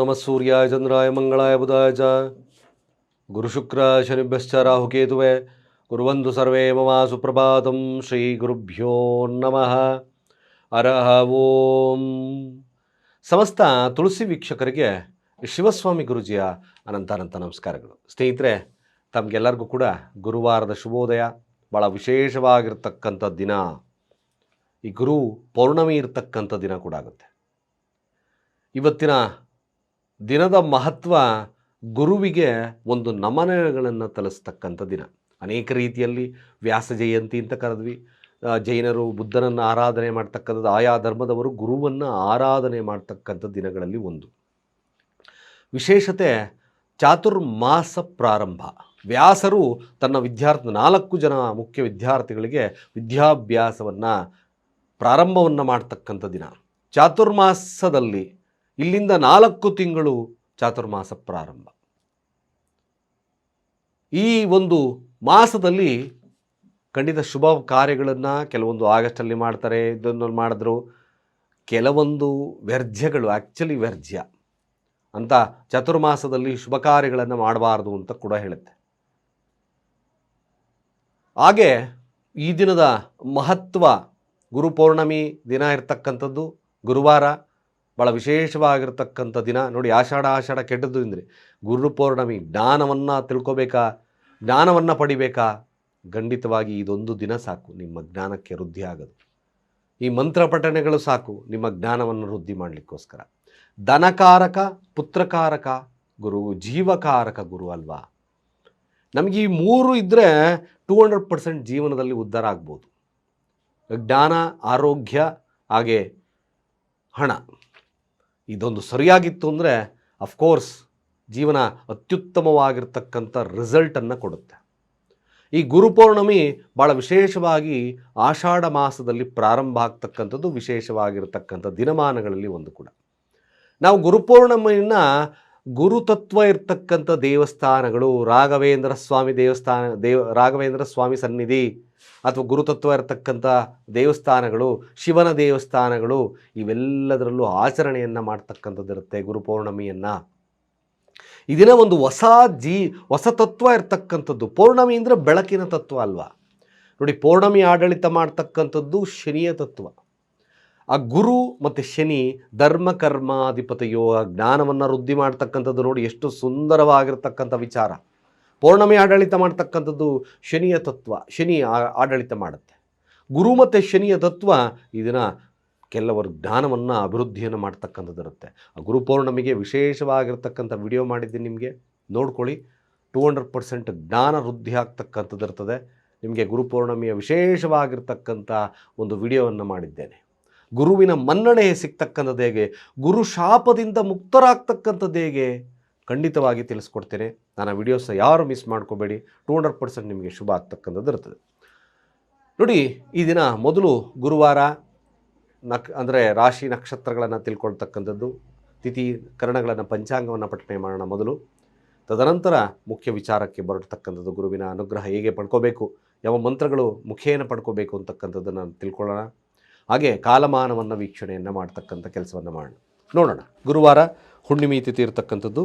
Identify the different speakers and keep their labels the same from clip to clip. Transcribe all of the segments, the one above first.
Speaker 1: ನಮಃ ಸೂರ್ಯಾಯ ಚಂದ್ರಾಯ ಮಂಗಳಾಯ ಬುಧಾಯ ಚ ಗುರುಶುಕ್ರ ಶನಿಭ್ಯಶ್ಚ ರಾಹುಕೇತುವೆ ಕುರುವಂತು ಸರ್ವೇ ಮಮ ಸುಪ್ರಭಾತಂ ಶ್ರೀ ಗುರುಭ್ಯೋ ನಮಃ ಅರಹ ಓಂ ಸಮಸ್ತ ತುಳಸಿ ವೀಕ್ಷಕರಿಗೆ ಶಿವಸ್ವಾಮಿ ಗುರುಜಿಯ ಅನಂತ ಅನಂತ ನಮಸ್ಕಾರಗಳು. ಸ್ನೇಹಿತರೆ, ತಮಗೆಲ್ಲರಿಗೂ ಕೂಡ ಗುರುವಾರದ ಶುಭೋದಯ. ಭಾಳ ವಿಶೇಷವಾಗಿರ್ತಕ್ಕಂಥ ದಿನ. ಈ ಗುರು ಪೌರ್ಣಮಿ ಇರತಕ್ಕಂಥ ದಿನ ಕೂಡ ಆಗುತ್ತೆ. ಇವತ್ತಿನ ದಿನದ ಮಹತ್ವ ಗುರುವಿಗೆ ಒಂದು ನಮನಗಳನ್ನು ತಲಿಸ್ತಕ್ಕಂಥ ದಿನ. ಅನೇಕ ರೀತಿಯಲ್ಲಿ ವ್ಯಾಸ ಜಯಂತಿ ಅಂತ ಕರೆದ್ವಿ. ಜೈನರು ಬುದ್ಧನನ್ನು ಆರಾಧನೆ ಮಾಡ್ತಕ್ಕಂಥದ್ದು, ಆಯಾ ಧರ್ಮದವರು ಗುರುವನ್ನು ಆರಾಧನೆ ಮಾಡ್ತಕ್ಕಂಥ ದಿನಗಳಲ್ಲಿ ಒಂದು. ವಿಶೇಷತೆ, ಚಾತುರ್ಮಾಸ ಪ್ರಾರಂಭ. ವ್ಯಾಸರು ತನ್ನ ವಿದ್ಯಾರ್ಥಿ, ನಾಲ್ಕು ಜನ ಮುಖ್ಯ ವಿದ್ಯಾರ್ಥಿಗಳಿಗೆ ವಿದ್ಯಾಭ್ಯಾಸವನ್ನು ಪ್ರಾರಂಭವನ್ನು ಮಾಡ್ತಕ್ಕಂಥ ದಿನ. ಚಾತುರ್ಮಾಸದಲ್ಲಿ ಇಲ್ಲಿಂದ ನಾಲ್ಕು ತಿಂಗಳು ಚಾತುರ್ಮಾಸ ಪ್ರಾರಂಭ. ಈ ಒಂದು ಮಾಸದಲ್ಲಿ ಖಂಡಿತ ಶುಭ ಕಾರ್ಯಗಳನ್ನು ಕೆಲವೊಂದು ಆಗಸ್ಟಲ್ಲಿ ಮಾಡ್ತಾರೆ ಇದನ್ನು ಮಾಡಿದ್ರು. ಕೆಲವೊಂದು ವ್ಯರ್ಜ್ಯಗಳು ಆ್ಯಕ್ಚುಲಿ ವ್ಯರ್ಜ್ಯ. ಅಂತ ಚತುರ್ಮಾಸದಲ್ಲಿ ಶುಭ ಕಾರ್ಯಗಳನ್ನು ಮಾಡಬಾರ್ದು ಅಂತ ಕೂಡ ಹೇಳುತ್ತೆ. ಹಾಗೆ ಈ ದಿನದ ಮಹತ್ವ, ಗುರು ಪೌರ್ಣಮಿ ದಿನ ಇರ್ತಕ್ಕಂಥದ್ದು ಗುರುವಾರ. ಭಾಳ ವಿಶೇಷವಾಗಿರ್ತಕ್ಕಂಥ ದಿನ. ನೋಡಿ, ಆಷಾಢ ಆಷಾಢ ಕೆಟ್ಟದ್ದು ಅಂದರೆ ಗುರು ಪೌರ್ಣಮಿ, ಜ್ಞಾನವನ್ನು ತಿಳ್ಕೊಬೇಕಾ? ಜ್ಞಾನವನ್ನು ಪಡಿಬೇಕಾ? ಖಂಡಿತವಾಗಿ ಇದೊಂದು ದಿನ ಸಾಕು. ನಿಮ್ಮ ಜ್ಞಾನಕ್ಕೆ ವೃದ್ಧಿ ಆಗೋದು. ಈ ಮಂತ್ರ ಪಠಣೆಗಳು ಸಾಕು. ನಿಮ್ಮ ಜ್ಞಾನವನ್ನು ವೃದ್ಧಿ ಮಾಡಲಿಕ್ಕೋಸ್ಕರ. ಧನಕಾರಕ, ಪುತ್ರಕಾರಕ, ಗುರು ಜೀವಕಾರಕ ಗುರು ಅಲ್ವಾ? ನಮಗೆ ಈ ಮೂರು ಇದ್ದರೆ ಟೂ ಹಂಡ್ರೆಡ್ ಪರ್ಸೆಂಟ್ ಜೀವನದಲ್ಲಿ ಉದ್ಧಾರ ಆಗ್ಬೋದು. ಜ್ಞಾನ, ಆರೋಗ್ಯ, ಹಾಗೆ ಹಣ. ಇದೊಂದು ಸರಿಯಾಗಿತ್ತು ಅಂದರೆ ಅಫ್ಕೋರ್ಸ್ ಜೀವನ ಅತ್ಯುತ್ತಮವಾಗಿರ್ತಕ್ಕಂಥ ರಿಸಲ್ಟನ್ನು ಕೊಡುತ್ತೆ. ಈ ಗುರುಪೌರ್ಣಮಿ ಭಾಳ ವಿಶೇಷವಾಗಿ ಆಷಾಢ ಮಾಸದಲ್ಲಿ ಪ್ರಾರಂಭ ಆಗ್ತಕ್ಕಂಥದ್ದು, ವಿಶೇಷವಾಗಿರ್ತಕ್ಕಂಥ ದಿನಮಾನಗಳಲ್ಲಿ ಒಂದು ಕೂಡ. ನಾವು ಗುರುಪೌರ್ಣಮಿಯನ್ನು ಗುರುತತ್ವ ಇರ್ತಕ್ಕಂಥ ದೇವಸ್ಥಾನಗಳು, ರಾಘವೇಂದ್ರ ಸ್ವಾಮಿ ದೇವಸ್ಥಾನ, ದೇವ, ರಾಘವೇಂದ್ರ ಸ್ವಾಮಿ ಸನ್ನಿಧಿ ಅಥವಾ ಗುರುತತ್ವ ಇರತಕ್ಕಂಥ ದೇವಸ್ಥಾನಗಳು, ಶಿವನ ದೇವಸ್ಥಾನಗಳು, ಇವೆಲ್ಲದರಲ್ಲೂ ಆಚರಣೆಯನ್ನು ಮಾಡ್ತಕ್ಕಂಥದ್ದಿರುತ್ತೆ ಗುರುಪೌರ್ಣಮಿಯನ್ನು ಇದನ್ನ ಒಂದು ಹೊಸ ಜೀ, ಹೊಸ ತತ್ವ ಇರತಕ್ಕಂಥದ್ದು. ಪೌರ್ಣಮಿ ಅಂದರೆ ಬೆಳಕಿನ ತತ್ವ ಅಲ್ವಾ? ನೋಡಿ, ಪೌರ್ಣಮಿ ಆಡಳಿತ ಮಾಡ್ತಕ್ಕಂಥದ್ದು ಶನಿಯ ತತ್ವ. ಆ ಗುರು ಮತ್ತು ಶನಿ ಧರ್ಮ ಕರ್ಮಾಧಿಪತಿಯೋ ಆ ಜ್ಞಾನವನ್ನು ವೃದ್ಧಿ ಮಾಡ್ತಕ್ಕಂಥದ್ದು ನೋಡಿ ಎಷ್ಟು ಸುಂದರವಾಗಿರ್ತಕ್ಕಂಥ ವಿಚಾರ. ಪೌರ್ಣಮಿ ಆಡಳಿತ ಮಾಡ್ತಕ್ಕಂಥದ್ದು ಶನಿಯ ತತ್ವ, ಶನಿ ಆಡಳಿತ ಮಾಡುತ್ತೆ. ಗುರು ಮತ್ತು ಶನಿಯ ತತ್ವ ಇದನ್ನು ಕೆಲವರು ಜ್ಞಾನವನ್ನು, ಅಭಿವೃದ್ಧಿಯನ್ನು ಮಾಡ್ತಕ್ಕಂಥದ್ದು ಇರುತ್ತೆ. ಆ ಗುರು ಪೌರ್ಣಮಿಗೆ ವಿಶೇಷವಾಗಿರ್ತಕ್ಕಂಥ ವಿಡಿಯೋ ಮಾಡಿದ್ದೀನಿ ನಿಮಗೆ. ನೋಡ್ಕೊಳ್ಳಿ. ಟೂ ಹಂಡ್ರೆಡ್ ಪರ್ಸೆಂಟ್ ಜ್ಞಾನ ವೃದ್ಧಿ ಆಗ್ತಕ್ಕಂಥದ್ದು ಇರ್ತದೆ. ನಿಮಗೆ ಗುರು ಪೌರ್ಣಮಿಯ ವಿಶೇಷವಾಗಿರ್ತಕ್ಕಂಥ ಒಂದು ವಿಡಿಯೋವನ್ನು ಮಾಡಿದ್ದೇನೆ. ಗುರುವಿನ ಮನ್ನಣೆ ಸಿಗ್ತಕ್ಕಂಥದ್ದು ಹೇಗೆ? ಗುರು ಶಾಪದಿಂದ ಮುಕ್ತರಾಗ್ತಕ್ಕಂಥದ್ದು ಹೇಗೆ? ಖಂಡಿತವಾಗಿ ತಿಳಿಸ್ಕೊಡ್ತೇನೆ ನಾನು ವಿಡಿಯೋಸ್ ಯಾರು ಮಿಸ್ ಮಾಡ್ಕೋಬೇಡಿ. ಟೂ ಹಂಡ್ರೆಡ್ ಪರ್ಸೆಂಟ್ ನಿಮಗೆ ಶುಭ ಆಗ್ತಕ್ಕಂಥದ್ದು ಇರ್ತದೆ. ನೋಡಿ, ಈ ದಿನ ಮೊದಲು ಗುರುವಾರ ನಕ್, ಅಂದರೆ ರಾಶಿ ನಕ್ಷತ್ರಗಳನ್ನು ತಿಳ್ಕೊಳ್ತಕ್ಕಂಥದ್ದು, ತಿಥಿ ಕರಣಗಳನ್ನು ಪಂಚಾಂಗವನ್ನು ಪಠಣೆ ಮಾಡೋಣ ಮೊದಲು. ತದನಂತರ ಮುಖ್ಯ ವಿಚಾರಕ್ಕೆ ಬರತಕ್ಕಂಥದ್ದು ಗುರುವಿನ ಅನುಗ್ರಹ ಹೇಗೆ ಪಡ್ಕೋಬೇಕು, ಯಾವ ಮಂತ್ರಗಳು ಮುಖೇನ ಪಡ್ಕೋಬೇಕು ಅಂತಕ್ಕಂಥದ್ದನ್ನು ತಿಳ್ಕೊಳ್ಳೋಣ. ಹಾಗೆ ಕಾಲಮಾನವನ್ನು ವೀಕ್ಷಣೆಯನ್ನು ಮಾಡ್ತಕ್ಕಂಥ ಕೆಲಸವನ್ನು ಮಾಡೋಣ. ನೋಡೋಣ. ಗುರುವಾರ ಹುಣ್ಣಿಮೆ ತಿಥಿ ಇರ್ತಕ್ಕಂಥದ್ದು.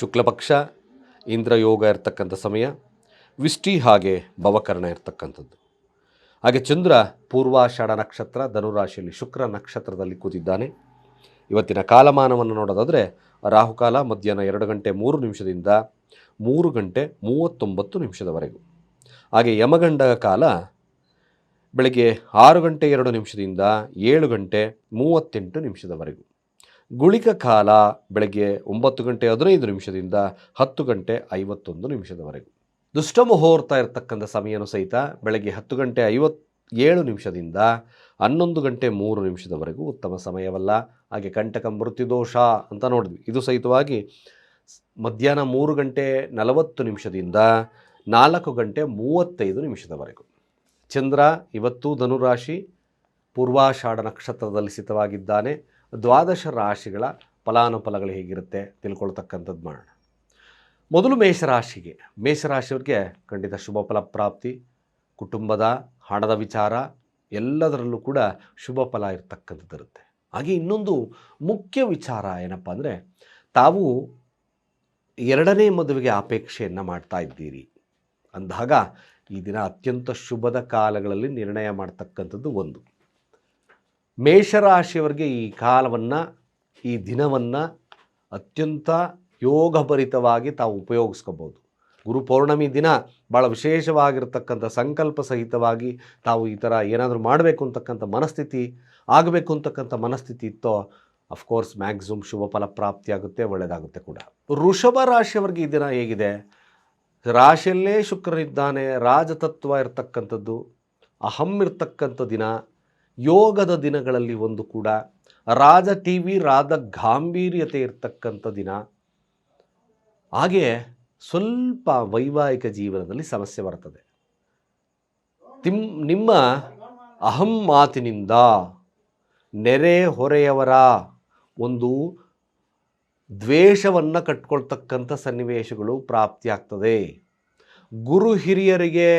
Speaker 1: ಶುಕ್ಲಪಕ್ಷ, ಇಂದ್ರಯೋಗ ಇರ್ತಕ್ಕಂಥ ಸಮಯ ವಿಷ್ಟಿ ಹಾಗೆ ಭವಕರ್ಣ ಇರ್ತಕ್ಕಂಥದ್ದು. ಹಾಗೆ ಚಂದ್ರ ಪೂರ್ವಾಷಾಢ ನಕ್ಷತ್ರ, ಧನುರಾಶಿಯಲ್ಲಿ ಶುಕ್ರ ನಕ್ಷತ್ರದಲ್ಲಿ ಕೂತಿದ್ದಾನೆ. ಇವತ್ತಿನ ಕಾಲಮಾನವನ್ನು ನೋಡೋದಾದರೆ ರಾಹುಕಾಲ ಮಧ್ಯಾಹ್ನ ಎರಡು ಗಂಟೆ ಮೂರು ನಿಮಿಷದಿಂದ ಮೂರು ಗಂಟೆ ಮೂವತ್ತೊಂಬತ್ತು ನಿಮಿಷದವರೆಗೂ. ಹಾಗೆ ಯಮಗಂಡ ಕಾಲ ಬೆಳಗ್ಗೆ ಆರು ಗಂಟೆ ಎರಡು ನಿಮಿಷದಿಂದ ಏಳು ಗಂಟೆ ಮೂವತ್ತೆಂಟು ನಿಮಿಷದವರೆಗೂ. ಗುಳಿಕ ಕಾಲ ಬೆಳಗ್ಗೆ ಒಂಬತ್ತು ಗಂಟೆ ಹದಿನೈದು ನಿಮಿಷದಿಂದ ಹತ್ತು ಗಂಟೆ ಐವತ್ತೊಂದು ನಿಮಿಷದವರೆಗೂ. ದುಷ್ಟ ಮುಹೂರ್ತ ಇರತಕ್ಕಂಥ ಸಮಯನೂ ಸಹಿತ ಬೆಳಗ್ಗೆ ಹತ್ತು ಗಂಟೆ ಐವತ್ ಏಳು ನಿಮಿಷದಿಂದ ಹನ್ನೊಂದು ಗಂಟೆ ಮೂರು ನಿಮಿಷದವರೆಗೂ ಉತ್ತಮ ಸಮಯವಲ್ಲ. ಹಾಗೆ ಕಂಟಕ ಮೃತ್ಯುದೋಷ ಅಂತ ನೋಡಿದ್ವಿ. ಇದು ಸಹಿತವಾಗಿ ಮಧ್ಯಾಹ್ನ ಮೂರು ಗಂಟೆ ನಲವತ್ತು ನಿಮಿಷದಿಂದ ನಾಲ್ಕು ಗಂಟೆ ಮೂವತ್ತೈದು ನಿಮಿಷದವರೆಗೂ. ಚಂದ್ರ ಇವತ್ತು ಧನುರಾಶಿ, ಪೂರ್ವಾಷಾಢ ನಕ್ಷತ್ರದಲ್ಲಿ ಸ್ಥಿತವಾಗಿದ್ದಾನೆ. ದ್ವಾದಶ ರಾಶಿಗಳ ಫಲಾನುಫಲಗಳು ಹೇಗಿರುತ್ತೆ ತಿಳ್ಕೊಳ್ತಕ್ಕಂಥದ್ದು ಮಾಡೋಣ. ಮೊದಲು ಮೇಷರಾಶಿಗೆ. ಮೇಷರಾಶಿಯವ್ರಿಗೆ ಖಂಡಿತ ಶುಭ ಫಲ ಪ್ರಾಪ್ತಿ ಕುಟುಂಬದ ಹಣದ ವಿಚಾರ, ಎಲ್ಲದರಲ್ಲೂ ಕೂಡ ಶುಭ ಫಲ ಇರತಕ್ಕಂಥದ್ದು ಇರುತ್ತೆ. ಹಾಗೆ ಇನ್ನೊಂದು ಮುಖ್ಯ ವಿಚಾರ ಏನಪ್ಪ ಅಂದರೆ, ತಾವು ಎರಡನೇ ಮದುವೆಗೆ ಅಪೇಕ್ಷೆಯನ್ನು ಮಾಡ್ತಾ ಇದ್ದೀರಿ. ಅಂದಾಗ ಈ ದಿನ ಅತ್ಯಂತ ಶುಭದ ಕಾಲಗಳಲ್ಲಿ ನಿರ್ಣಯ ಮಾಡ್ತಕ್ಕಂಥದ್ದು ಒಂದು. ಮೇಷರಾಶಿಯವರಿಗೆ ಈ ಕಾಲವನ್ನು, ಈ ದಿನವನ್ನು ಅತ್ಯಂತ ಯೋಗಭರಿತವಾಗಿ ತಾವು ಉಪಯೋಗಿಸ್ಕೋಬೋದು. ಗುರು ಪೌರ್ಣಮಿ ದಿನ ಭಾಳ ವಿಶೇಷವಾಗಿರ್ತಕ್ಕಂಥ ಸಂಕಲ್ಪ ಸಹಿತವಾಗಿ ತಾವು ಈ ಥರ ಏನಾದರೂ ಮಾಡಬೇಕು ಅಂತಕ್ಕಂಥ ಮನಸ್ಥಿತಿ ಆಗಬೇಕು ಅಂತಕ್ಕಂಥ ಮನಸ್ಥಿತಿ ಇತ್ತೋ ಅಫ್ಕೋರ್ಸ್ ಮ್ಯಾಕ್ಸಿಮಮ್ ಶುಭ ಫಲ ಪ್ರಾಪ್ತಿಯಾಗುತ್ತೆ ಒಳ್ಳೆಯದಾಗುತ್ತೆ ಕೂಡ. ವೃಷಭ ರಾಶಿಯವರಿಗೆ ಈ ದಿನ ಹೇಗಿದೆ? ರಾಶಿಯಲ್ಲೇ ಶುಕ್ರನಿದ್ದಾನೆ, ರಾಜತತ್ವ ಇರತಕ್ಕಂಥದ್ದು, ಅಹಂ ಇರ್ತಕ್ಕಂಥ ದಿನ ಯೋಗದ ದಿನಗಳಲ್ಲಿ ಒಂದು ಕೂಡ. ರಾಜ ಟಿ ವಿ ರಾಜ ಗಾಂಭೀರ್ಯತೆ ಇರ್ತಕ್ಕಂಥ ದಿನ. ಹಾಗೆ ಸ್ವಲ್ಪ ವೈವಾಹಿಕ ಜೀವನದಲ್ಲಿ ಸಮಸ್ಯೆ ಬರ್ತದೆ. ತಿಮ್, ನಿಮ್ಮ ಅಹಂ ಮಾತಿನಿಂದ ನೆರೆ ಹೊರೆಯವರ ಒಂದು ದ್ವೇಷವನ್ನು ಕಟ್ಕೊಳ್ತಕ್ಕಂಥ ಸನ್ನಿವೇಶಗಳು ಪ್ರಾಪ್ತಿಯಾಗ್ತದೆ. ಗುರು ಹಿರಿಯರಿಗೆ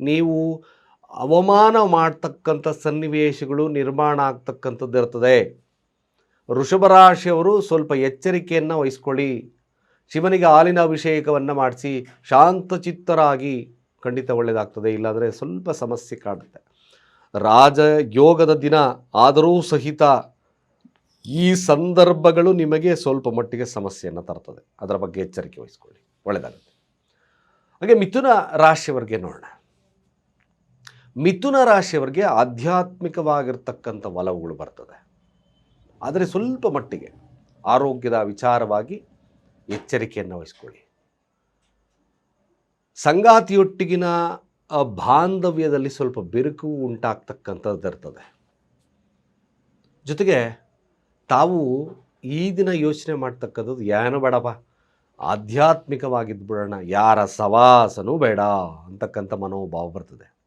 Speaker 1: ನೀವು ಅವಮಾನ ಮಾಡ್ತಕ್ಕಂಥ ಸನ್ನಿವೇಶಗಳು ನಿರ್ಮಾಣ ಆಗ್ತಕ್ಕಂಥದ್ದು ಇರ್ತದೆ. ರಾಶಿಯವರು ಸ್ವಲ್ಪ ಎಚ್ಚರಿಕೆಯನ್ನು ವಹಿಸ್ಕೊಳ್ಳಿ. ಶಿವನಿಗೆ ಹಾಲಿನ ಅಭಿಷೇಕವನ್ನು ಮಾಡಿಸಿ ಶಾಂತಚಿತ್ತರಾಗಿ ಖಂಡಿತ ಒಳ್ಳೆಯದಾಗ್ತದೆ ಇಲ್ಲಾಂದರೆ ಸ್ವಲ್ಪ ಸಮಸ್ಯೆ ಕಾಡುತ್ತೆ ರಾಜ ಯೋಗದ ದಿನ ಆದರೂ ಸಹಿತ ಈ ಸಂದರ್ಭಗಳು ನಿಮಗೆ ಸ್ವಲ್ಪ ಮಟ್ಟಿಗೆ ಸಮಸ್ಯೆಯನ್ನು ತರ್ತದೆ. ಅದರ ಬಗ್ಗೆ ಎಚ್ಚರಿಕೆ ವಹಿಸ್ಕೊಳ್ಳಿ. ಒಳ್ಳೆಯದಾಗುತ್ತೆ ಹಾಗೆ ಮಿಥುನ ರಾಶಿಯವರಿಗೆ ನೋಡೋಣ. ಮಿಥುನ ರಾಶಿಯವರಿಗೆ ಆಧ್ಯಾತ್ಮಿಕವಾಗಿರ್ತಕ್ಕಂಥ ಒಲವುಗಳು ಬರ್ತದೆ. ಆದರೆ ಸ್ವಲ್ಪ ಮಟ್ಟಿಗೆ ಆರೋಗ್ಯದ ವಿಚಾರವಾಗಿ ಎಚ್ಚರಿಕೆಯನ್ನು ವಹಿಸ್ಕೊಳ್ಳಿ. ಸಂಗಾತಿಯೊಟ್ಟಿಗಿನ ಬಾಂಧವ್ಯದಲ್ಲಿ ಸ್ವಲ್ಪ ಬಿರುಕು ಉಂಟಾಗ್ತಕ್ಕಂಥದ್ದು ಇರ್ತದೆ. ಜೊತೆಗೆ ತಾವು ಈ ದಿನ ಯೋಚನೆ ಮಾಡ್ತಕ್ಕಂಥದ್ದು ಏನು ಬೇಡಪ್ಪ ಆಧ್ಯಾತ್ಮಿಕವಾಗಿದ್ದು ಬಿಡೋಣ ಯಾರ ಸವಾಸನೂ ಬೇಡ ಅಂತಕ್ಕಂಥ ಮನೋಭಾವ ಬರ್ತದೆ.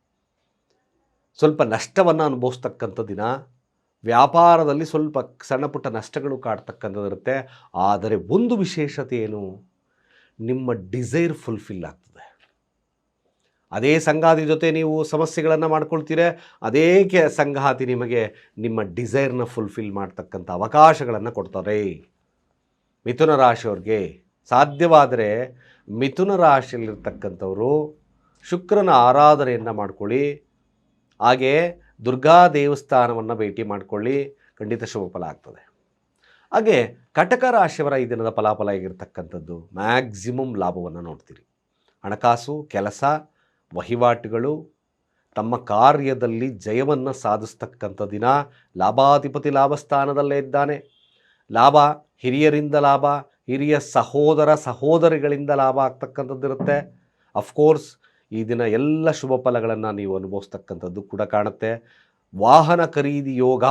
Speaker 1: ಸ್ವಲ್ಪ ನಷ್ಟವನ್ನು ಅನುಭವಿಸ್ತಕ್ಕಂಥ ದಿನ ವ್ಯಾಪಾರದಲ್ಲಿ ಸ್ವಲ್ಪ ಸಣ್ಣ ಪುಟ್ಟ ನಷ್ಟಗಳು ಕಾಡ್ತಕ್ಕಂಥದ್ದಿರುತ್ತೆ ಆದರೆ ಒಂದು ವಿಶೇಷತೆ ಏನು? ನಿಮ್ಮ ಡಿಸೈರ್ ಫುಲ್ಫಿಲ್ ಆಗ್ತದೆ. ಅದೇ ಸಂಗಾತಿ ಜೊತೆ ನೀವು ಸಮಸ್ಯೆಗಳನ್ನು ಮಾಡ್ಕೊಳ್ತೀರ, ಅದೇ ಕೆ ಸಂಗಾತಿ ನಿಮಗೆ ನಿಮ್ಮ ಡಿಸೈರ್ನ ಫುಲ್ಫಿಲ್ ಮಾಡ್ತಕ್ಕಂಥ ಅವಕಾಶಗಳನ್ನು ಕೊಡ್ತಾರೆ. ಮಿಥುನ ರಾಶಿಯವ್ರಿಗೆ ಸಾಧ್ಯವಾದರೆ ಮಿಥುನ ರಾಶಿಯಲ್ಲಿರ್ತಕ್ಕಂಥವರು ಶುಕ್ರನ ಆರಾಧನೆಯನ್ನು ಮಾಡ್ಕೊಳ್ಳಿ. ಹಾಗೆ ದುರ್ಗಾ ದೇವಸ್ಥಾನವನ್ನು ಭೇಟಿ ಮಾಡಿಕೊಳ್ಳಿ, ಖಂಡಿತ ಶುಭ ಫಲ ಆಗ್ತದೆ. ಹಾಗೆ ಕಟಕ ರಾಶಿಯವರ ಈ ದಿನದ ಫಲಾಫಲ ಆಗಿರ್ತಕ್ಕಂಥದ್ದು ಮ್ಯಾಕ್ಸಿಮಮ್ ಲಾಭವನ್ನು ನೋಡ್ತೀರಿ. ಹಣಕಾಸು, ಕೆಲಸ, ವಹಿವಾಟುಗಳು, ತಮ್ಮ ಕಾರ್ಯದಲ್ಲಿ ಜಯವನ್ನು ಸಾಧಿಸ್ತಕ್ಕಂಥ ದಿನ, ಲಾಭಾಧಿಪತಿ ಲಾಭಸ್ಥಾನದಲ್ಲೇ ಇದ್ದಾನೆ. ಲಾಭ ಹಿರಿಯರಿಂದ ಲಾಭ, ಹಿರಿಯ ಸಹೋದರ ಸಹೋದರಿಗಳಿಂದ ಲಾಭ ಆಗ್ತಕ್ಕಂಥದ್ದಿರುತ್ತೆ. ಅಫ್ಕೋರ್ಸ್ ಈ ದಿನ ಎಲ್ಲ ಶುಭ ಫಲಗಳನ್ನು ನೀವು ಅನುಭವಿಸ್ತಕ್ಕಂಥದ್ದು ಕೂಡ ಕಾಣುತ್ತೆ. ವಾಹನ ಖರೀದಿ ಯೋಗ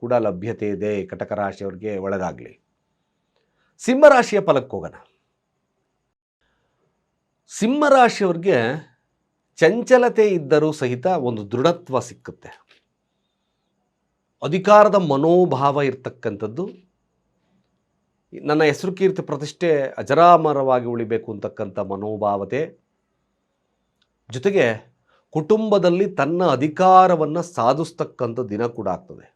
Speaker 1: ಕೂಡ ಲಭ್ಯತೆ ಇದೆ ಕಟಕ ರಾಶಿಯವರಿಗೆ ಒಳಗಾಗಲಿ. ಸಿಂಹರಾಶಿಯ ಫಲಕ್ಕೆ ಹೋಗೋಣ. ಸಿಂಹರಾಶಿಯವ್ರಿಗೆ ಚಂಚಲತೆ ಇದ್ದರೂ ಸಹಿತ ಒಂದು ದೃಢತ್ವ ಸಿಕ್ಕುತ್ತೆ. ಅಧಿಕಾರದ ಮನೋಭಾವ ಇರ್ತಕ್ಕಂಥದ್ದು. ನನ್ನ ಹೆಸರು ಕೀರ್ತಿ ಪ್ರತಿಷ್ಠೆ ಅಜರಾಮರವಾಗಿ ಉಳಿಬೇಕು ಅಂತಕ್ಕಂಥ ಮನೋಭಾವತೆ. ಜೊತೆಗೆ ಕುಟುಂಬದಲ್ಲಿ ತನ್ನ ಅಧಿಕಾರವನ್ನು ಸಾಧಿಸ್ತಕ್ಕಂಥ ದಿನ ಕೂಡ ಆಗ್ತದೆ.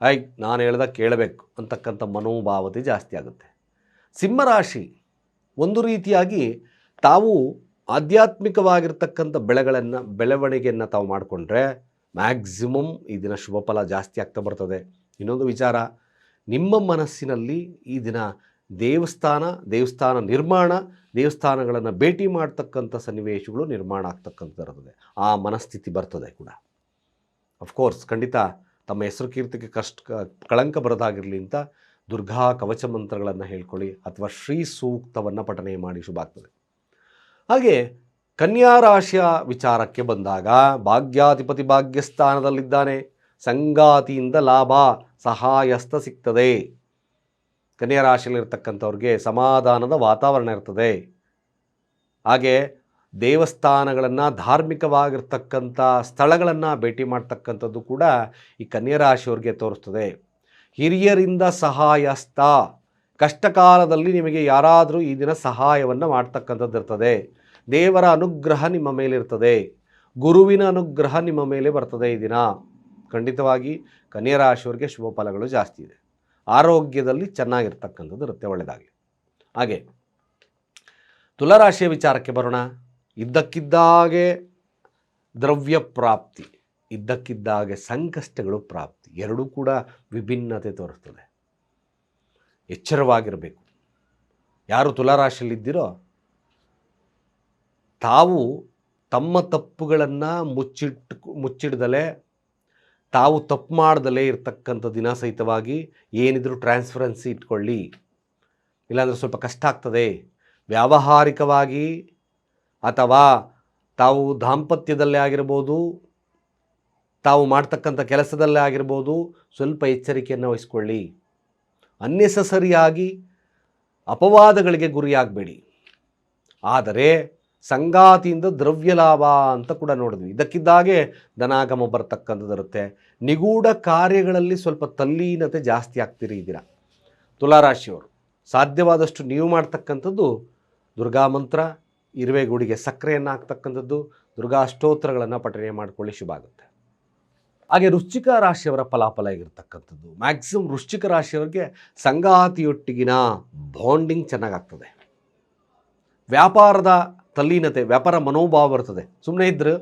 Speaker 1: ಐ, ನಾನು ಹೇಳ್ದ ಕೇಳಬೇಕು ಅಂತಕ್ಕಂಥ ಮನೋಭಾವತೆ ಜಾಸ್ತಿ ಆಗುತ್ತೆ. ಸಿಂಹರಾಶಿ ಒಂದು ರೀತಿಯಾಗಿ ತಾವು ಆಧ್ಯಾತ್ಮಿಕವಾಗಿರ್ತಕ್ಕಂಥ ಬೆಳೆಗಳನ್ನು, ಬೆಳವಣಿಗೆಯನ್ನು ತಾವು ಮಾಡಿಕೊಂಡ್ರೆ ಮ್ಯಾಕ್ಸಿಮಮ್ ಈ ದಿನ ಶುಭ ಫಲ ಜಾಸ್ತಿ ಆಗ್ತಾ ಬರ್ತದೆ. ಇನ್ನೊಂದು ವಿಚಾರ, ನಿಮ್ಮ ಮನಸ್ಸಿನಲ್ಲಿ ಈ ದಿನ ದೇವಸ್ಥಾನ ದೇವಸ್ಥಾನ ನಿರ್ಮಾಣ ದೇವಸ್ಥಾನಗಳನ್ನು ಭೇಟಿ ಮಾಡ್ತಕ್ಕಂಥ ಸನ್ನಿವೇಶಗಳು ನಿರ್ಮಾಣ ಆಗ್ತಕ್ಕಂಥದ್ದು ಆ ಮನಸ್ಥಿತಿ ಬರ್ತದೆ ಕೂಡ. ಅಫ್ಕೋರ್ಸ್ ಖಂಡಿತ ತಮ್ಮ ಹೆಸರು ಕೀರ್ತಿಗೆ ಕಷ್ಟ, ಕಳಂಕ ಬರದಾಗಿರಲಿ ಅಂತ ದುರ್ಗಾ ಕವಚ ಮಂತ್ರಗಳನ್ನು ಹೇಳ್ಕೊಳ್ಳಿ ಅಥವಾ ಶ್ರೀ ಸೂಕ್ತವನ್ನು ಪಠನೆ ಮಾಡಿ ಶುಭ ಆಗ್ತದೆ. ಹಾಗೆ ಕನ್ಯಾ ರಾಶಿಯ ವಿಚಾರಕ್ಕೆ ಬಂದಾಗ ಭಾಗ್ಯಾಧಿಪತಿ ಭಾಗ್ಯಸ್ಥಾನದಲ್ಲಿದ್ದಾನೆ. ಸಂಗಾತಿಯಿಂದ ಲಾಭ, ಸಹಾಯಸ್ಥ ಸಿಗ್ತದೆ. ಕನ್ಯಾ ರಾಶಿಯಲ್ಲಿರ್ತಕ್ಕಂಥವ್ರಿಗೆ ಸಮಾಧಾನದ ವಾತಾವರಣ ಇರ್ತದೆ. ಹಾಗೆ ದೇವಸ್ಥಾನಗಳನ್ನು ಧಾರ್ಮಿಕವಾಗಿರ್ತಕ್ಕಂಥ ಸ್ಥಳಗಳನ್ನು ಭೇಟಿ ಮಾಡ್ತಕ್ಕಂಥದ್ದು ಕೂಡ ಈ ಕನ್ಯಾ ರಾಶಿಯವ್ರಿಗೆ ತೋರಿಸ್ತದೆ. ಹಿರಿಯರಿಂದ ಸಹಾಯಸ್ತ ಕಷ್ಟ ಕಾಲದಲ್ಲಿ ನಿಮಗೆ ಯಾರಾದರೂ ಈ ದಿನ ಸಹಾಯವನ್ನು ಮಾಡ್ತಕ್ಕಂಥದ್ದು ಇರ್ತದೆ. ದೇವರ ಅನುಗ್ರಹ ನಿಮ್ಮ ಮೇಲಿರ್ತದೆ. ಗುರುವಿನ ಅನುಗ್ರಹ ನಿಮ್ಮ ಮೇಲೆ ಬರ್ತದೆ ಈ ದಿನ. ಖಂಡಿತವಾಗಿ ಕನ್ಯಾ ರಾಶಿಯವರಿಗೆ ಶುಭ ಫಲಗಳು ಜಾಸ್ತಿ ಇದೆ. ಆರೋಗ್ಯದಲ್ಲಿ ಚೆನ್ನಾಗಿರ್ತಕ್ಕಂಥದ್ದು ಇರುತ್ತೆ ಒಳ್ಳೆಯದಾಗಲಿ ಹಾಗೆ ತುಲರಾಶಿಯ ವಿಚಾರಕ್ಕೆ ಬರೋಣ. ಇದ್ದಕ್ಕಿದ್ದಾಗೆ ದ್ರವ್ಯ ಪ್ರಾಪ್ತಿ, ಇದ್ದಕ್ಕಿದ್ದಾಗೆ ಸಂಕಷ್ಟಗಳು ಪ್ರಾಪ್ತಿ, ಎರಡೂ ಕೂಡ ವಿಭಿನ್ನತೆ ತೋರಿಸ್ತದೆ. ಎಚ್ಚರವಾಗಿರಬೇಕು. ಯಾರು ತುಲಾರಾಶಿಯಲ್ಲಿದ್ದೀರೋ ತಾವು ತಮ್ಮ ತಪ್ಪುಗಳನ್ನು ಮುಚ್ಚಿಟ್ಟು ಮುಚ್ಚಿಡ್ದಲೇ ತಾವು ತಪ್ಪು ಮಾಡದಲ್ಲೇ ಇರತಕ್ಕಂಥ ದಿನ ಸಹಿತವಾಗಿ ಏನಿದ್ರೂ ಟ್ರಾನ್ಸ್ಫರೆನ್ಸಿ ಇಟ್ಕೊಳ್ಳಿ. ಇಲ್ಲಾಂದರೆ ಸ್ವಲ್ಪ ಕಷ್ಟ ಆಗ್ತದೆ. ವ್ಯಾವಹಾರಿಕವಾಗಿ ಅಥವಾ ತಾವು ದಾಂಪತ್ಯದಲ್ಲೇ ಆಗಿರ್ಬೋದು, ತಾವು ಮಾಡ್ತಕ್ಕಂಥ ಕೆಲಸದಲ್ಲೇ ಆಗಿರ್ಬೋದು ಸ್ವಲ್ಪ ಎಚ್ಚರಿಕೆಯನ್ನು ವಹಿಸ್ಕೊಳ್ಳಿ. ಅನ್ನೆಸಸರಿಯಾಗಿ ಅಪವಾದಗಳಿಗೆ ಗುರಿಯಾಗಬೇಡಿ. ಆದರೆ ಸಂಗಾತಿಯಿಂದ ದ್ರವ್ಯ ಲಾಭ ಅಂತ ಕೂಡ ನೋಡಿದ್ವಿ. ಇದಕ್ಕಿದ್ದಾಗೆ ಧನಾಗಮ ಬರ್ತಕ್ಕಂಥದ್ದು ಇರುತ್ತೆ. ನಿಗೂಢ ಕಾರ್ಯಗಳಲ್ಲಿ ಸ್ವಲ್ಪ ತಲ್ಲೀನತೆ ಜಾಸ್ತಿ ಆಗ್ತಿರಿ ಇದ್ದೀರಾ? ತುಲಾರಾಶಿಯವರು, ಸಾಧ್ಯವಾದಷ್ಟು ನೀವು ಮಾಡ್ತಕ್ಕಂಥದ್ದು ದುರ್ಗಾ ಮಂತ್ರ, ಇರುವೆ ಗುಡಿಗೆ ಸಕ್ಕರೆಯನ್ನು ಹಾಕ್ತಕ್ಕಂಥದ್ದು, ದುರ್ಗಾ ಅಷ್ಟೋತ್ತರಗಳನ್ನು ಪಠನೆ ಮಾಡಿಕೊಳ್ಳಿ, ಶುಭ ಆಗುತ್ತೆ. ಹಾಗೆ ವೃಶ್ಚಿಕ ರಾಶಿಯವರ ಫಲಾಫಲ ಆಗಿರ್ತಕ್ಕಂಥದ್ದು. ಮ್ಯಾಕ್ಸಿಮಮ್ ವೃಶ್ಚಿಕ ರಾಶಿಯವರಿಗೆ ಸಂಗಾತಿಯೊಟ್ಟಿಗಿನ ಬಾಂಡಿಂಗ್ ಚೆನ್ನಾಗಾಗ್ತದೆ ವ್ಯಾಪಾರದ ತಲ್ಲೀನತೆ, ವ್ಯಾಪಾರ ಮನೋಭಾವ ಬರ್ತದೆ. ಸುಮ್ಮನೆ ಇದ್ದರೆ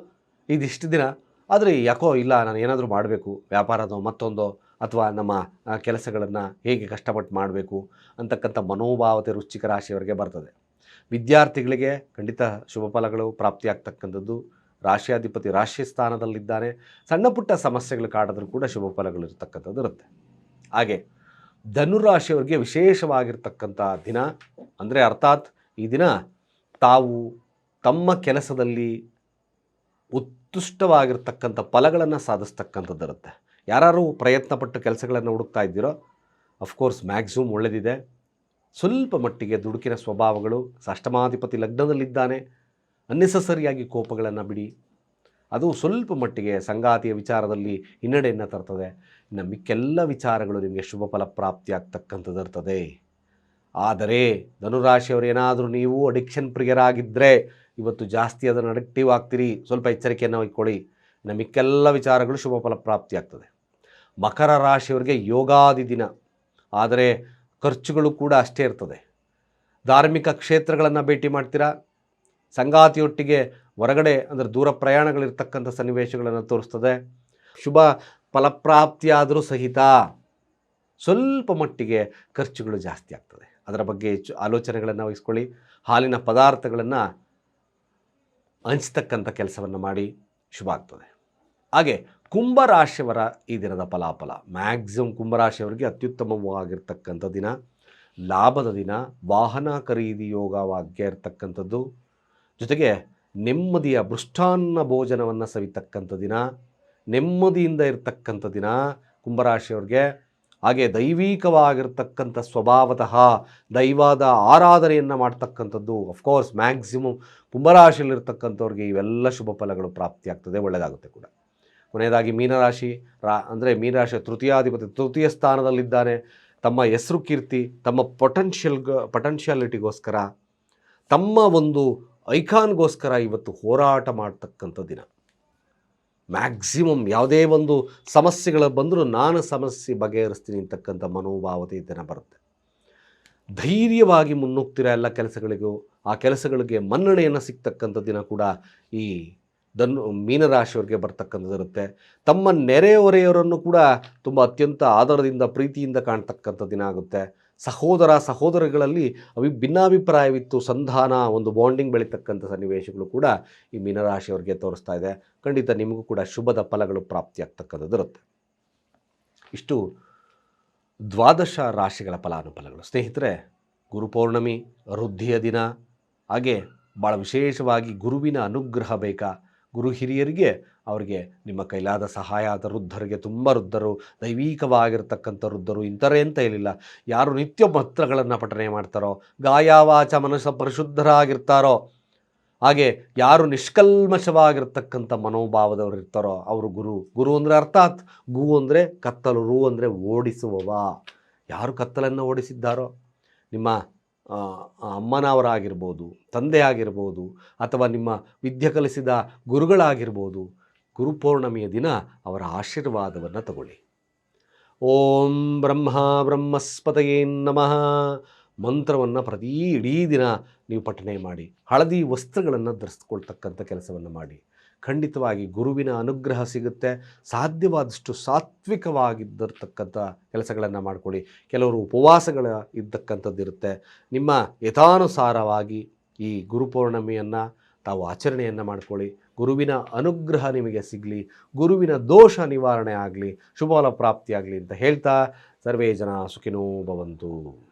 Speaker 1: ಇದಿಷ್ಟು ದಿನ, ಆದರೆ ಯಾಕೋ ಇಲ್ಲ, ನಾನು ಏನಾದರೂ ಮಾಡಬೇಕು, ವ್ಯಾಪಾರದೋ ಮತ್ತೊಂದೋ, ಅಥವಾ ನಮ್ಮ ಕೆಲಸಗಳನ್ನು ಹೇಗೆ ಕಷ್ಟಪಟ್ಟು ಮಾಡಬೇಕು ಅಂತಕ್ಕಂಥ ಮನೋಭಾವತೆ ರುಚಿಕ ರಾಶಿಯವರಿಗೆ ಬರ್ತದೆ. ವಿದ್ಯಾರ್ಥಿಗಳಿಗೆ ಖಂಡಿತ ಶುಭ ಫಲಗಳು ಪ್ರಾಪ್ತಿಯಾಗ್ತಕ್ಕಂಥದ್ದು. ರಾಶಿಯಾಧಿಪತಿ ರಾಶಿ ಸ್ಥಾನದಲ್ಲಿದ್ದಾನೆ. ಸಣ್ಣ ಪುಟ್ಟ ಸಮಸ್ಯೆಗಳು ಕಾಡಿದ್ರೂ ಕೂಡ ಶುಭ ಫಲಗಳು ಇರತಕ್ಕಂಥದ್ದು ಇರುತ್ತೆ. ಹಾಗೆ, ಧನುರಾಶಿಯವರಿಗೆ ವಿಶೇಷವಾಗಿರ್ತಕ್ಕಂಥ ದಿನ, ಅಂದರೆ ಅರ್ಥಾತ್ ಈ ದಿನ ತಾವು ತಮ್ಮ ಕೆಲಸದಲ್ಲಿ ಉತ್ಕೃಷ್ಟವಾಗಿರ್ತಕ್ಕಂಥ ಫಲಗಳನ್ನು ಸಾಧಿಸ್ತಕ್ಕಂಥದ್ದಿರುತ್ತೆ. ಯಾರು ಪ್ರಯತ್ನಪಟ್ಟು ಕೆಲಸಗಳನ್ನು ಹುಡುಕ್ತಾ ಇದ್ದೀರೋ ಅಫ್ಕೋರ್ಸ್ ಮ್ಯಾಕ್ಸಿಮಮ್ ಒಳ್ಳೆದಿದೆ. ಸ್ವಲ್ಪ ಮಟ್ಟಿಗೆ ದುಡುಕಿನ ಸ್ವಭಾವಗಳು ಅಷ್ಟಮಾಧಿಪತಿ ಲಗ್ನದಲ್ಲಿದ್ದಾನೆ ಅನ್ನೆಸಸರಿಯಾಗಿ ಕೋಪಗಳನ್ನು ಬಿಡಿ. ಅದು ಸ್ವಲ್ಪ ಮಟ್ಟಿಗೆ ಸಂಗಾತಿಯ ವಿಚಾರದಲ್ಲಿ ಹಿನ್ನಡೆಯನ್ನು ತರ್ತದೆ. ಇನ್ನು ವಿಚಾರಗಳು ನಿಮಗೆ ಶುಭ ಫಲ ಪ್ರಾಪ್ತಿಯಾಗ್ತಕ್ಕಂಥದ್ದು ಇರ್ತದೆ ಆದರೆ ಧನುರಾಶಿಯವರೇನಾದರೂ ನೀವು ಅಡಿಕ್ಷನ್ ಪ್ರಿಯರಾಗಿದ್ದರೆ ಇವತ್ತು ಜಾಸ್ತಿ ಅದನ್ನು ಅಡಿಕ್ಟಿವ್ ಆಗ್ತೀರಿ. ಸ್ವಲ್ಪ ಎಚ್ಚರಿಕೆಯನ್ನು ಒಯ್ಕೊಳ್ಳಿ ಇನ್ನು ವಿಚಾರಗಳು ಶುಭ ಫಲ ಪ್ರಾಪ್ತಿಯಾಗ್ತದೆ ಮಕರ ರಾಶಿಯವರಿಗೆ ಯೋಗಾದಿ ದಿನ. ಆದರೆ ಖರ್ಚುಗಳು ಕೂಡ ಅಷ್ಟೇ ಇರ್ತದೆ. ಧಾರ್ಮಿಕ ಕ್ಷೇತ್ರಗಳನ್ನು ಭೇಟಿ ಮಾಡ್ತೀರಾ? ಸಂಗಾತಿಯೊಟ್ಟಿಗೆ ಹೊರಗಡೆ ಅಂದರೆ ದೂರ ಪ್ರಯಾಣಗಳಿರ್ತಕ್ಕಂಥ ಸನ್ನಿವೇಶಗಳನ್ನು ತೋರಿಸ್ತದೆ. ಶುಭ ಫಲಪ್ರಾಪ್ತಿಯಾದರೂ ಸಹಿತ ಸ್ವಲ್ಪ ಮಟ್ಟಿಗೆ ಖರ್ಚುಗಳು ಜಾಸ್ತಿ ಆಗ್ತದೆ. ಅದರ ಬಗ್ಗೆ ಹೆಚ್ಚು ಆಲೋಚನೆಗಳನ್ನು ವಹಿಸ್ಕೊಳ್ಳಿ. ಹಾಲಿನ ಪದಾರ್ಥಗಳನ್ನು ಹಂಚ್ತಕ್ಕಂಥ ಕೆಲಸವನ್ನು ಮಾಡಿ ಶುಭ ಆಗ್ತದೆ. ಹಾಗೆ ಕುಂಭರಾಶಿಯವರ ಈ ದಿನದ ಫಲಾಫಲ. ಮ್ಯಾಕ್ಸಿಮಮ್ ಕುಂಭರಾಶಿಯವರಿಗೆ ಅತ್ಯುತ್ತಮವಾಗಿರ್ತಕ್ಕಂಥ ದಿನ. ಲಾಭದ ದಿನ. ವಾಹನ ಖರೀದಿ ಯೋಗವಾಗ್ಯ ಇರ್ತಕ್ಕಂಥದ್ದು. ಜೊತೆಗೆ ನೆಮ್ಮದಿಯ ಮೃಷ್ಟಾನ್ನ ಭೋಜನವನ್ನು ಸವಿತಕ್ಕಂಥ ದಿನ. ನೆಮ್ಮದಿಯಿಂದ ಇರತಕ್ಕಂಥ ದಿನ. ಕುಂಭರಾಶಿಯವ್ರಿಗೆ ಹಾಗೆ ದೈವಿಕವಾಗಿರ್ತಕ್ಕಂಥ ಸ್ವಭಾವತಃ ದೈವಾದ ಆರಾಧನೆಯನ್ನು ಮಾಡ್ತಕ್ಕಂಥದ್ದು ಅಫ್ಕೋರ್ಸ್ ಮ್ಯಾಕ್ಸಿಮಮ್ ಕುಂಭರಾಶಿಯಲ್ಲಿರ್ತಕ್ಕಂಥವ್ರಿಗೆ ಇವೆಲ್ಲ ಶುಭ ಫಲಗಳು ಪ್ರಾಪ್ತಿಯಾಗ್ತದೆ ಒಳ್ಳೆಯದಾಗುತ್ತೆ ಕೂಡ. ಕೊನೆಯದಾಗಿ ಮೀನರಾಶಿ, ರಾ, ಅಂದರೆ ಮೀನರಾಶಿಯ ತೃತೀಯಾಧಿಪತಿ ತೃತೀಯ ಸ್ಥಾನದಲ್ಲಿದ್ದಾನೆ. ತಮ್ಮ ಹೆಸರು ಕೀರ್ತಿ, ತಮ್ಮ ಪೊಟೆನ್ಷಿಯಲ್ ಪೊಟೆನ್ಷಿಯಾಲಿಟಿಗೋಸ್ಕರ ತಮ್ಮ ಒಂದು ಐಕಾನ್ಗೋಸ್ಕರ ಇವತ್ತು ಹೋರಾಟ ಮಾಡ್ತಕ್ಕಂಥ ದಿನ. ಮ್ಯಾಕ್ಸಿಮಮ್ ಯಾವುದೇ ಒಂದು ಸಮಸ್ಯೆಗಳು ಬಂದರೂ ನಾನು ಸಮಸ್ಯೆ ಬಗೆಹರಿಸ್ತೀನಿ ಅಂತಕ್ಕಂಥ ಮನೋಭಾವತೆ ದಿನ ಬರುತ್ತೆ. ಧೈರ್ಯವಾಗಿ ಮುನ್ನುಗ್ತಿರ ಎಲ್ಲ ಕೆಲಸಗಳಿಗೂ? ಆ ಕೆಲಸಗಳಿಗೆ ಮನ್ನಣೆಯನ್ನು ಸಿಗ್ತಕ್ಕಂಥ ದಿನ ಕೂಡ ಈ ಧನು, ಮೀನರಾಶಿಯವರಿಗೆ ಬರ್ತಕ್ಕಂಥದ್ದಿರುತ್ತೆ ತಮ್ಮ ನೆರೆಹೊರೆಯವರನ್ನು ಕೂಡ ತುಂಬ ಅತ್ಯಂತ ಆದರದಿಂದ, ಪ್ರೀತಿಯಿಂದ ಕಾಣ್ತಕ್ಕಂಥ ದಿನ ಆಗುತ್ತೆ. ಸಹೋದರ ಸಹೋದರಗಳಲ್ಲಿ ಅವಿ ಭಿನ್ನಾಭಿಪ್ರಾಯವಿತ್ತು, ಸಂಧಾನ, ಒಂದು ಬಾಂಡಿಂಗ್ ಬೆಳೀತಕ್ಕಂಥ ಸನ್ನಿವೇಶಗಳು ಕೂಡ ಈ ಮೀನರಾಶಿಯವರಿಗೆ ತೋರಿಸ್ತಾ ಇದೆ. ಖಂಡಿತ ನಿಮಗೂ ಕೂಡ ಶುಭದ ಫಲಗಳು ಪ್ರಾಪ್ತಿಯಾಗ್ತಕ್ಕಂಥದ್ದು ಇರುತ್ತೆ ಇಷ್ಟು ದ್ವಾದಶ ರಾಶಿಗಳ ಫಲಾನುಫಲಗಳು. ಸ್ನೇಹಿತರೆ ಗುರುಪೌರ್ಣಮಿ ವೃದ್ಧಿಯ ದಿನ, ಹಾಗೆ ಭಾಳ ವಿಶೇಷವಾಗಿ ಗುರುವಿನ ಅನುಗ್ರಹ ಬೇಕಾ? ಗುರು ಹಿರಿಯರಿಗೆ, ಅವರಿಗೆ ನಿಮ್ಮ ಕೈಲಾದ ಸಹಾಯ ಆದ ವೃದ್ಧರಿಗೆ, ತುಂಬ ವೃದ್ಧರು, ದೈವಿಕವಾಗಿರ್ತಕ್ಕಂಥ ವೃದ್ಧರು ಇಂಥರೇ ಅಂತ ಹೇಳಿಲ್ಲ. ಯಾರು ನಿತ್ಯ ಮಂತ್ರಗಳನ್ನು ಪಠನೆ ಮಾಡ್ತಾರೋ, ಗಾಯವಾಚ ಮನಸ್ಸ ಪರಿಶುದ್ಧರಾಗಿರ್ತಾರೋ, ಹಾಗೆ ಯಾರು ನಿಷ್ಕಲ್ಮಶವಾಗಿರ್ತಕ್ಕಂಥ ಮನೋಭಾವದವರು ಇರ್ತಾರೋ, ಅವರು ಗುರು. ಗುರು ಅಂದರೆ ಅರ್ಥಾತ್ ಗು ಅಂದರೆ ಕತ್ತಲು, ರು ಅಂದರೆ ಓಡಿಸುವವ. ಯಾರು ಕತ್ತಲನ್ನು ಓಡಿಸಿದ್ದಾರೋ, ನಿಮ್ಮ ಅಮ್ಮನವರಾಗಿರ್ಬೋದು ತಂದೆ ಆಗಿರ್ಬೋದು ಅಥವಾ ನಿಮ್ಮ ವಿದ್ಯೆ ಕಲಿಸಿದ ಗುರುಗಳಾಗಿರ್ಬೋದು ಗುರುಪೌರ್ಣಮಿಯ ದಿನ ಅವರ ಆಶೀರ್ವಾದವನ್ನು ತಗೊಳ್ಳಿ. ಓಂ ಬ್ರಹ್ಮ ಬ್ರಹ್ಮಸ್ಪತಯೇ ನಮಃ. ಮಂತ್ರವನ್ನು ಪ್ರತಿ ಇಡೀ ದಿನ ನೀವು ಪಠನೆ ಮಾಡಿ, ಹಳದಿ ವಸ್ತ್ರಗಳನ್ನು ಧರಿಸ್ಕೊಳ್ತಕ್ಕಂಥ ಕೆಲಸವನ್ನು ಮಾಡಿ. ಖಂಡಿತವಾಗಿ ಗುರುವಿನ ಅನುಗ್ರಹ ಸಿಗುತ್ತೆ. ಸಾಧ್ಯವಾದಷ್ಟು ಸಾತ್ವಿಕವಾಗಿದ್ದಿರತಕ್ಕಂಥ ಕೆಲಸಗಳನ್ನು ಮಾಡಿಕೊಳ್ಳಿ. ಕೆಲವರು ಉಪವಾಸಗಳ ಇದ್ದಕ್ಕಂಥದ್ದು ಇರುತ್ತೆ. ನಿಮ್ಮ ಯಥಾನುಸಾರವಾಗಿ ಈ ಗುರುಪೌರ್ಣಮಿಯನ್ನು ತಾವು ಆಚರಣೆಯನ್ನು ಮಾಡ್ಕೊಳ್ಳಿ. ಗುರುವಿನ ಅನುಗ್ರಹ ನಿಮಗೆ ಸಿಗಲಿ. ಗುರುವಿನ ದೋಷ ನಿವಾರಣೆ ಆಗಲಿ. ಶುಭಫಲ ಪ್ರಾಪ್ತಿಯಾಗಲಿ ಅಂತ ಹೇಳ್ತಾ ಸರ್ವೇ ಜನ ಸುಖಿನೋ ಭವಂತು.